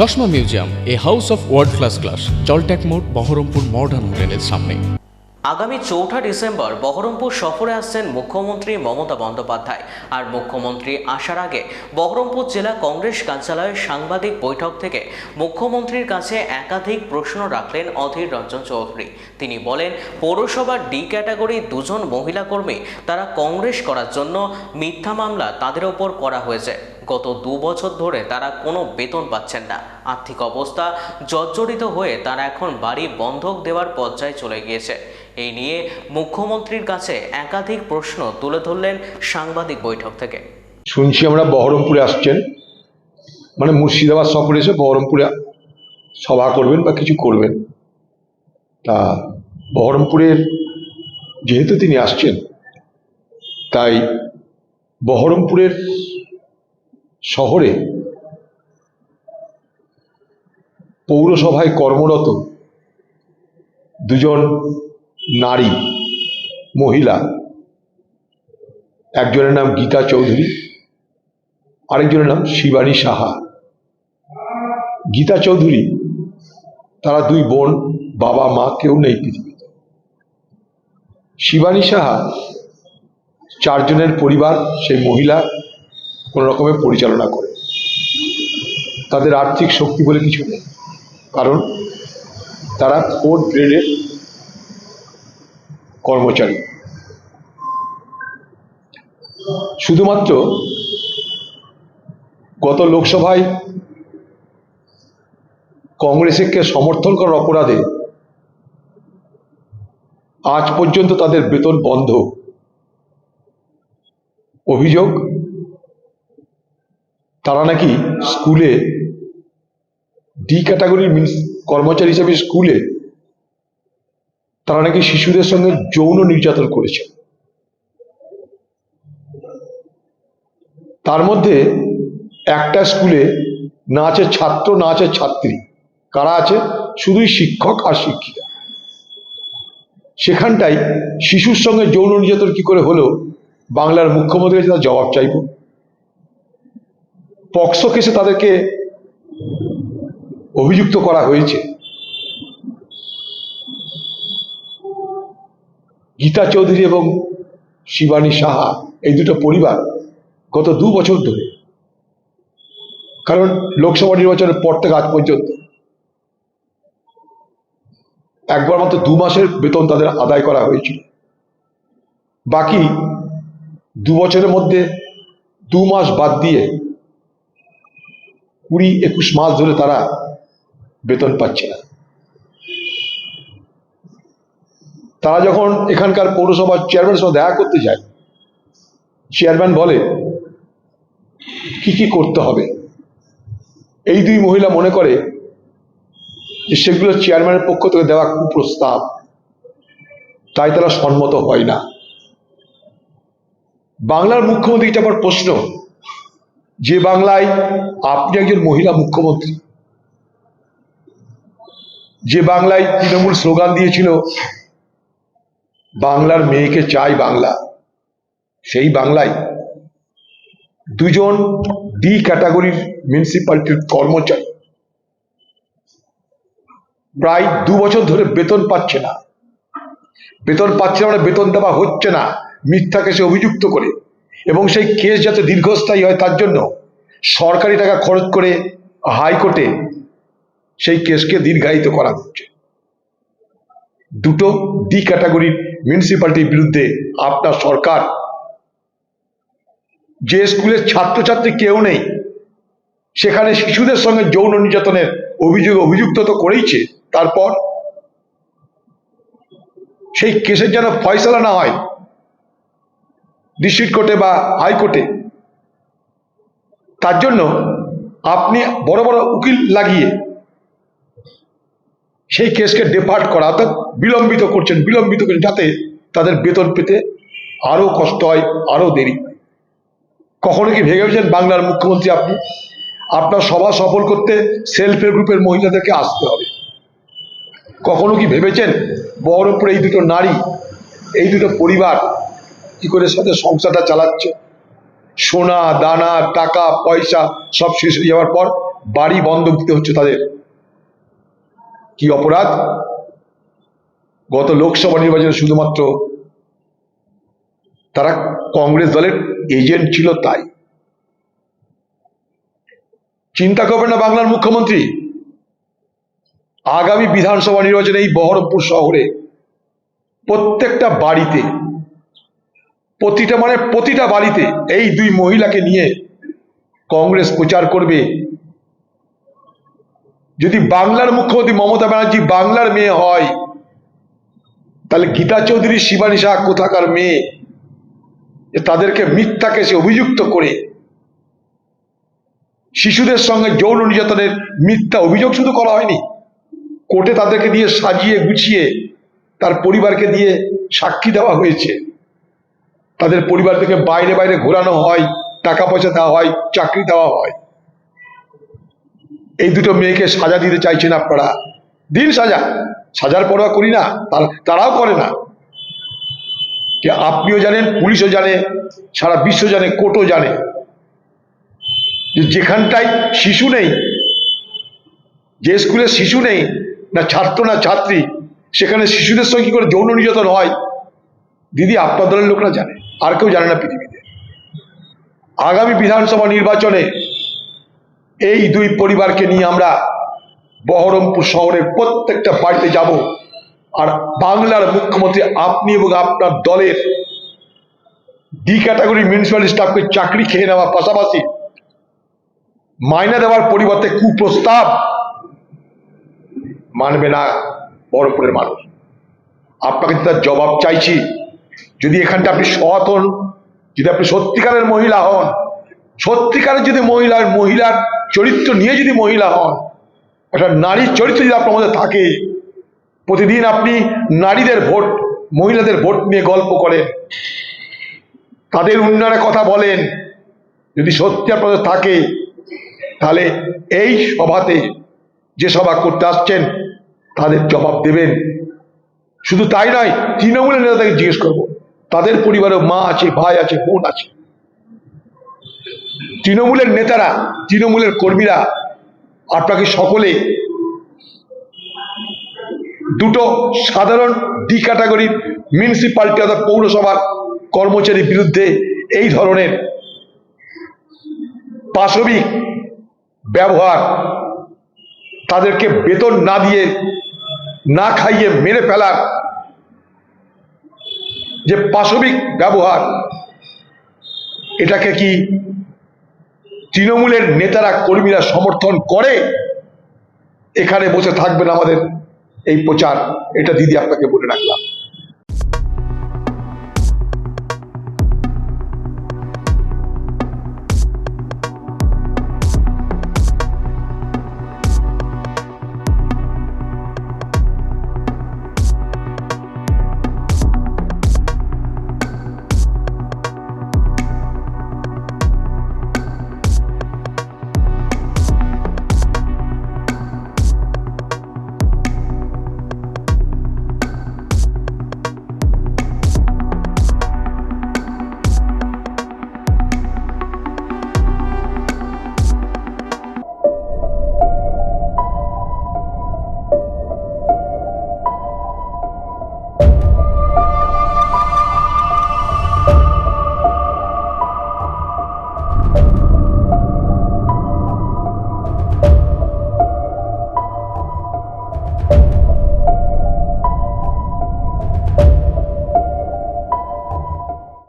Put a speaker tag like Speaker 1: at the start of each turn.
Speaker 1: চশমা museum, a house of world class class জলট্যাক মোড়, Baharampur modern হোটেলের সামনে।
Speaker 2: আগামী চৌঠা ডিসেম্বর বহরমপুর সফরে আসছেন মুখ্যমন্ত্রী মমতা বন্দ্যোপাধ্যায়। আর মুখ্যমন্ত্রী আসার আগে বহরমপুর জেলা কংগ্রেস কার্যালয়ের সাংবাদিক বৈঠক থেকে মুখ্যমন্ত্রীর কাছে একাধিক প্রশ্ন রাখলেন অধীর রঞ্জন চৌধুরী। তিনি বলেন, পৌরসভার ডি ক্যাটাগরি দুজন মহিলা কর্মী, তারা কংগ্রেস করার জন্য মিথ্যা মামলা তাদের ওপর করা হয়েছে। গত দু বছর ধরে তারা কোনো বেতন পাচ্ছেন না। আর্থিক অবস্থা জর্জরিত হয়ে তারা এখন বাড়ি বন্ধক দেওয়ার পর্যায়ে চলে গিয়েছে। এই নিয়ে মুখ্যমন্ত্রীর কাছে একাধিক প্রশ্ন তুলে ধরলেন সাংবাদিক বৈঠক থেকে।
Speaker 3: শুনছি আমরা বহরমপুরে আসছেন। মানে মুর্শিদাবাদ সফরে এসে বহরমপুরে সভা করবেন বা কিছু করবেন। তা বহরমপুরের যেহেতু তিনি আসছেন, তাই বহরমপুরের শহরে পৌরসভায় কর্মরত দুজন নারী, মহিলা, একজনের নাম গীতা চৌধুরী, আরেকজনের নাম শিবানী সাহা। গীতা চৌধুরী, তারা দুই বোন, বাবা, মা কেউ নেই পৃথিবীতে। শিবানী সাহা চারজনের পরিবার, সেই মহিলা কোনো রকমের পরিচালনা করে। তাদের আর্থিক শক্তি বলে কিছু নেই। কারণ তারা ফোর্থ গ্রেডের কর্মচারী। শুধুমাত্র গত লোকসভায় কংগ্রেসকে সমর্থন করার অপরাধে আজ পর্যন্ত তাদের বেতন বন্ধ। অভিযোগ তারা নাকি স্কুলে ডি ক্যাটাগরির কর্মচারী হিসেবে স্কুলে তারা নাকি শিশুদের সঙ্গে যৌন নির্যাতন করেছে। তার মধ্যে একটা স্কুলে না আছে ছাত্র, না আছে ছাত্রী। কারা আছে? শুধুই শিক্ষক আর শিক্ষিকা। সেখানটাই শিশুর সঙ্গে যৌন নির্যাতন কি করে হলো? বাংলার মুখ্যমন্ত্রীর কাছে তার জবাব চাইব। পক্সো কেসে তাদেরকে অভিযুক্ত করা হয়েছে। গীতা চৌধুরী এবং শিবানী সাহা, এই দুটো পরিবার গত দু বছর ধরে, কারণ লোকসভা নির্বাচনের পর থেকে আজ পর্যন্ত, একবার মাত্র দু মাসের বেতন তাদের আদায় করা হয়েছিল। বাকি দু বছরের মধ্যে দু মাস বাদ দিয়ে কুড়ি একুশ মাস ধরে তারা বেতন পাচ্ছে না। তারা যখন এখানকার পৌরসভার চেয়ারম্যানের সঙ্গে দেখা করতে যায় চেয়ারম্যান বলে, কি কি করতে হবে? এই দুই মহিলা মনে করে যে সেগুলো চেয়ারম্যানের পক্ষ থেকে দেওয়া কুপ্রস্তাব। তাই তারা সম্মত হয় না। বাংলার মুখ্যমন্ত্রী আমার প্রশ্ন যে বাংলায় আপনি একজন মহিলা মুখ্যমন্ত্রী, যে বাংলায় তৃণমূল স্লোগান দিয়েছিল, বাংলার মেয়েকে চাই বাংলা, সেই বাংলায় দুজন ডি ক্যাটাগরির মিউনিসিপ্যালিটির কর্মচারী প্রায় দু বছর ধরে বেতন পাচ্ছে না। বেতন পাচ্ছে না মানে বেতন দেওয়া হচ্ছে না। মিথ্যা কেসে অভিযুক্ত করে। এবং সেই কেস যাতে দীর্ঘস্থায়ী হয় তার জন্য সরকারি টাকা খরচ করে হাইকোর্টে সেই কেসকে দীর্ঘায়িত করা হচ্ছে। দুটো ডি ক্যাটাগরির মিউনিসিপ্যালিটির বিরুদ্ধে আপনার সরকার, যে স্কুলের ছাত্রছাত্রী কেউ নেই, সেখানে শিশুদের সঙ্গে যৌন নির্যাতনের অভিযোগ, অভিযুক্ত তো করেইছে, তারপর সেই কেসের যেন ফয়সলা না হয় ডিস্ট্রিক্ট কোর্টে বা হাইকোর্টে তার জন্য আপনি বড় বড় উকিল লাগিয়ে সেই কেসকে ডেফার্ট করা, অর্থাৎ বিলম্বিত করছেন বিলম্বিত করছেন যাতে তাদের বেতন পেতে আরও কষ্ট হয়, আরও দেরি কখনো কি ভেবেছেন বাংলার মুখ্যমন্ত্রী আপনি? আপনার সভা সফল করতে সেলফ হেল্প গ্রুপের মহিলাদেরকে আসতে হবে। কখনো কি ভেবেছেন বহরমপুরে এই দুটো নারী, এই দুটো পরিবার কি করে সাথে সংসারটা চালাচ্ছে? সোনা, দানা, টাকা, পয়সা সব শেষ হয়ে যাওয়ার পর বাড়ি বন্ধক দিতে হচ্ছে তাদের। কি অপরাধ? গত লোকসভা নির্বাচনে শুধুমাত্র তারা কংগ্রেস দলের এজেন্ট ছিল তাই। চিন্তা করবেন না বাংলার মুখ্যমন্ত্রী। আগামী বিধানসভা নির্বাচনে এই বহরমপুর শহরে প্রত্যেকটা বাড়িতে প্রতিটা মানে প্রতিটা বাড়িতে এই দুই মহিলাকে নিয়ে কংগ্রেস প্রচার করবে। যদি বাংলার মুখ্যমন্ত্রী মমতা ব্যানার্জি বাংলার মেয়ে হয়, তাহলে গীতা চৌধুরী, শিবানী শাহ কোথাকার মেয়ে? তাদেরকে মিথ্যা কেসে অভিযুক্ত করে। শিশুদের সঙ্গে যৌন নির্যাতনের মিথ্যা অভিযোগ শুধু করা হয়নি। কোর্টে তাদেরকে দিয়ে সাজিয়ে গুছিয়ে তার পরিবারকে দিয়ে সাক্ষী দেওয়া হয়েছে। তাদের পরিবার থেকে বাইরে বাইরে ঘোরানো হয় টাকা পয়সা দেওয়া হয়, চাকরি দেওয়া হয়। এই দুটো মেয়েকে সাজা দিতে চাইছেন আপনারা। দিন সাজা। সাজার পরোয়া করি না তারাও করে না। যে আপনিও জানেন, পুলিশও জানে, সারা বিশ্ব জানে, কোর্টও জানে। যেখানটায় শিশু নেই, যে স্কুলে শিশু নেই, না ছাত্র না ছাত্রী, সেখানে শিশুদের সঙ্গে কি করে যৌন নির্যাতন হয়? দিদি, আপনার দলের লোকরা জানে। আর কেউ জানে না পৃথিবীতে। আগামী বিধানসভা নির্বাচনে এই দুই পরিবারকে নিয়ে আমরা বহরমপুর শহরের প্রত্যেকটা বাড়িতে যাব। আর বাংলার মুখ্যমন্ত্রী আপনি এবং আপনার দলের ডি ক্যাটাগরি মিউনিসিপ্যাল স্টাফকে চাকরি খেয়ে নেওয়ার পাশাপাশি মাইনা দেওয়ার পরিবর্তে কুপ্রস্তাব মানবে না বহরমপুরের মানুষ। আপনাকে তার জবাব চাইছি। যদি এখানটা আপনি সৎ হন, যদি আপনি সত্যিকারের মহিলা হন, সত্যিকারের যদি মহিলার মহিলার চরিত্র নিয়ে যদি মহিলা হন, একটা নারীর চরিত্র যদি আপনার মধ্যে থাকে, প্রতিদিন আপনি নারীদের ভোট, মহিলাদের ভোট নিয়ে গল্প করেন, তাদের উন্নয়নের কথা বলেন, যদি সত্যি আপনাদের থাকে, তাহলে এই সভাতে যে সভা করতে আসছেন, তাদের জবাব দেবেন। শুধু তাই নয়, তৃণমূলের নেতাদের জিজ্ঞেস করব। তাদের পরিবারেও মা আছে, ভাই আছে, বোন আছে। তৃণমূলের নেতারা, তৃণমূলের কর্মীরা, আপনাকে সকলে দুটো সাধারণ ডি ক্যাটাগরির মিউনিসিপালিটি অর্থাৎ পৌরসভার কর্মচারীর বিরুদ্ধে এই ধরনের পাশবিক ব্যবহার তাদেরকে বেতন না দিয়ে না খাইয়ে মেরে ফেলার যে পাশবিক ব্যবহার, এটাকে কি তৃণমূলের নেতারা, কর্মীরা সমর্থন করে? এখানে বসে থাকবেন আমাদের এই প্রচার। এটা দিদি আপনাকে বলে রাখলাম।